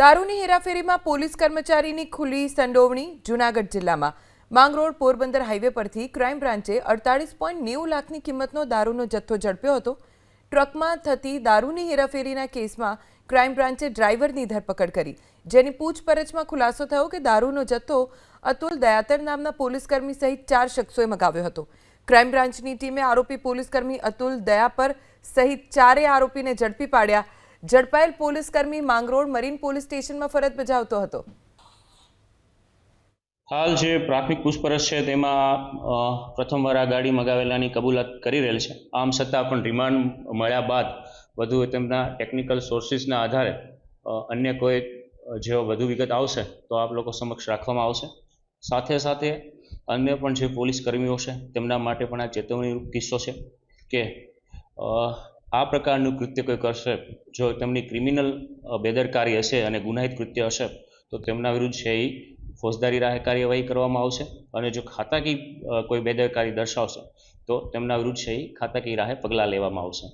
દારૂની હેરાફેરીમાં પોલીસ કર્મચારીની ખુલ્લી સંડોવણી જૂનાગઢ જિલ્લામાં. માંગરોળ પોરબંદર હાઈવે પરથી ક્રાઇમ બ્રાન્ચે અડતાળીસ પોઈન્ટ નેવું લાખની કિંમતનો દારૂનો જથ્થો ઝડપ્યો હતો. ટ્રકમાં થતી દારૂની હેરાફેરીના કેસમાં ક્રાઇમ બ્રાન્ચે ડ્રાઈવરની ધરપકડ કરી. જેની પૂછપરછમાં ખુલાસો થયો કે દારૂનો જથ્થો અતુલ દયાતર નામના પોલીસકર્મી સહિત ચાર શખ્સોએ મગાવ્યો હતો. ક્રાઇમ બ્રાન્ચની ટીમે આરોપી પોલીસકર્મી અતુલ દયાપર સહિત ચારેય આરોપીને ઝડપી પાડ્યા. ઝડપાયેલ પોલીસકર્મી માંગરોળ મરીન પોલીસ સ્ટેશનમાં ફરજ બજાવતો હતો. હાલ જે પ્રાથમિક પૂછપરછ છે તેમાં પ્રથમવાર આ ગાડી મગાવેલાની કબૂલાત કરી રહેલ છે. આમ છતાં પણ રિમાન્ડ મળ્યા બાદ વધુ તેમના ટેકનિકલ સોર્સિસના આધારે અન્ય કોઈ જેવો વધુ વિગત આવશે તો આપ લોકો સમક્ષ રાખવામાં આવશે. સાથે સાથે અન્ય પણ જે પોલીસ કર્મીઓ છે તેમના માટે પણ આ ચેતવણીરૂપ કિસ્સો છે કે આ પ્રકારનું કૃત્ય કોઈ કરશે? જો તેમની ક્રિમિનલ બેદરકારી હશે અને ગુનાહિત કૃત્ય હશે, તો તેમના વિરુદ્ધ છે એ ફોજદારી રાહે કાર્યવાહી કરવામાં આવશે અને જો ખાતાકી કોઈ બેદરકારી દર્શાવશે, તો તેમના વિરુદ્ધ છે એ ખાતાકી રાહે પગલાં લેવામાં આવશે.